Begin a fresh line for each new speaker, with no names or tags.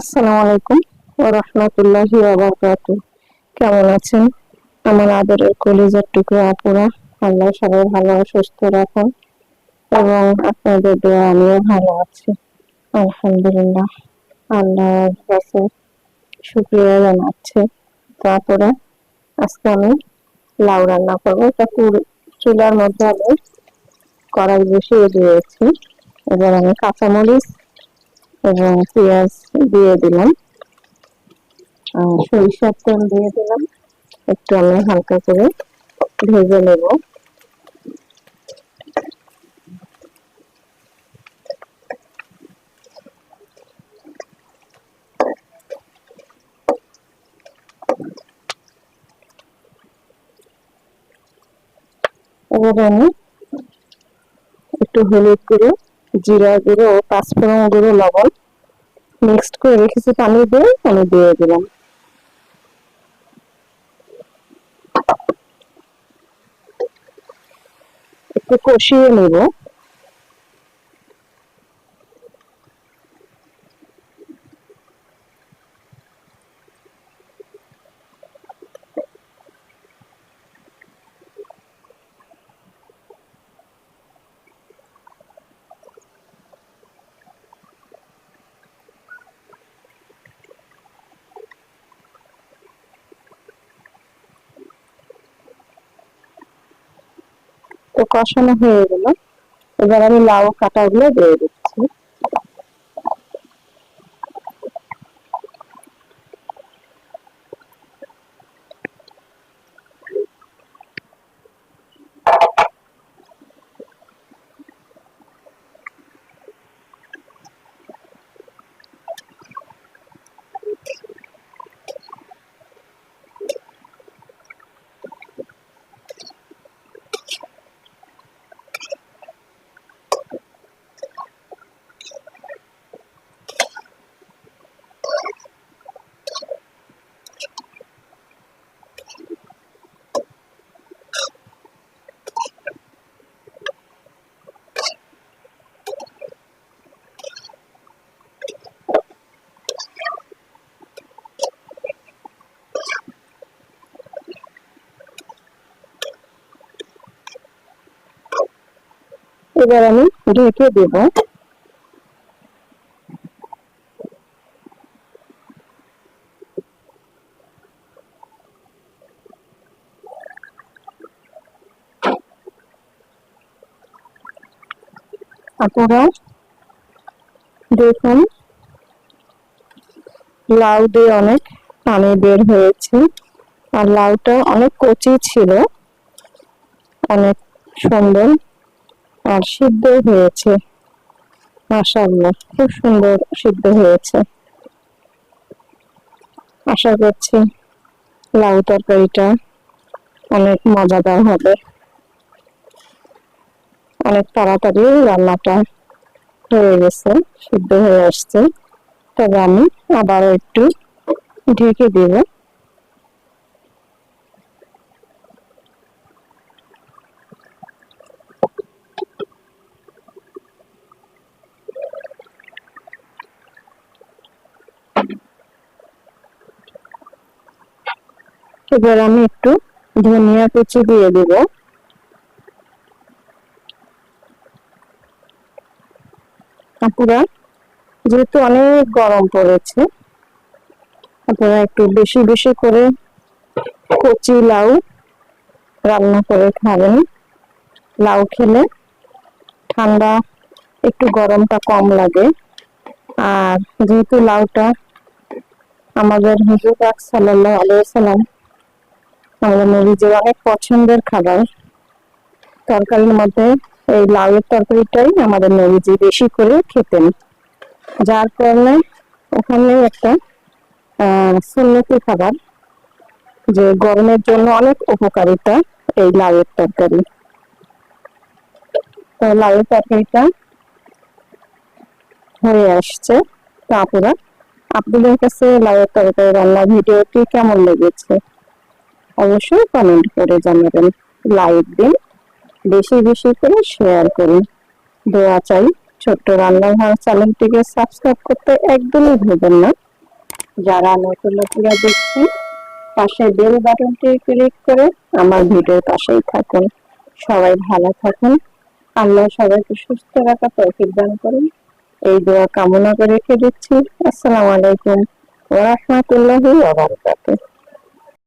আসসালামু আলাইকুম ও রহমতুল্লাহি বারাকাত কেমন আছেন? আমার আদরের কলিজার টুকরো আপুরা, আল্লাহ সবাই ভালো সুস্থ রাখুন এবং আপনাদের দোয়া আমিও ভালো আছি। আলহামদুলিল্লাহ, আল্লাহর কাছে শুক্রিয়া জানাচ্ছি। তারপরে আজকে আমি লাউ রান্না করব। এটা চুলার মধ্যে আমি কড়াই বসিয়ে দিয়েছি। এবার আমি কাঁচামরিচ এবং পেঁয়াজ দিয়ে দিলাম। আর সরিষার তেল দিয়ে দিলাম। একটু আমি হালকা করে ভেজে নেব। এবার আমি একটু হলুদ গুঁড়ো জিরা গুঁড়ো, পাঁচফোড়ন গুঁড়ো, লবণ। মিক্সড করে রেখেছি পানি দিয়ে পানি দিয়ে দিলাম। একটু কষিয়ে নেব। কষানো হয়ে গেল। এবার আমি লাউ কাটাগুলো দিয়ে দিচ্ছি। এবার আমি ঢেকে দেব। আপনারা দেখুন, লাউ দিয়ে অনেক পানি বের হয়েছে। আর লাউটা অনেক কচি ছিল, অনেক সুন্দর আর সিদ্ধ হয়েছে। মাশাআল্লাহ, খুব সুন্দর সিদ্ধ হয়েছে। আশা করছি লাউ তরকারিটা অনেক মজাদার হবে। অনেক তাড়াতাড়ি রান্নাটা হয়ে গেছে, সিদ্ধ হয়ে আসছে। তবে আমি আবার একটু ঢেকে দেব। এবার আমি একটু ধনিয়া কুচি দিয়ে দিব। আপুরা, যেহেতু অনেক গরম পড়েছে আপনারা একটু বেশি বেশি করে কচি লাউ রান্না করে খাবেন। লাউ খেলে ঠান্ডা একটু গরমটা কম লাগে। আর যেহেতু লাউটা আমাদের হুজুর পাক সাল্লাল্লাহু আলাইহি সাল্লাম আমাদের নবীজির অনেক পছন্দের খাবার, তরকারির মধ্যে এই লাউয়ের তরকারিটাই আমাদের নবীজি বেশি করে খেতেন। যার কারণে ওখানে একটা সুন্নতি খাবার, যে গরমের জন্য অনেক উপকারিতা এই লাউয়ের তরকারি। তো লাউয়ের তরকারিটা হয়ে আসছে। তো আপনারা আপনাদের কাছে লাউয়ের তরকারি রান্নার ভিডিওটি কেমন লেগেছে? অবশ্যই কমেন্ট করে জানাবেন। লাইক দিন, বেশি বেশি করে শেয়ার করুন। দোয়া চাই ছোট্ট রান্নাঘর চ্যানেলটিকে সাবস্ক্রাইব করতে একদমই ভুলবেন না। যারা নতুন নতুনরা দেখছেন, পাশে বেল বাটনটি ক্লিক করে আমার ভিডিওর পাশেই থাকুন। সবাই ভালো থাকুন। আল্লাহ সবাইকে সুস্থ রাখা তৌফিক দান করুন। এই দোয়া কামনা করে রেখে দিচ্ছি। আসসালামু আলাইকুম। ওয়া রাহমাতুল্লাহি ওয়া বারাকাতুহু।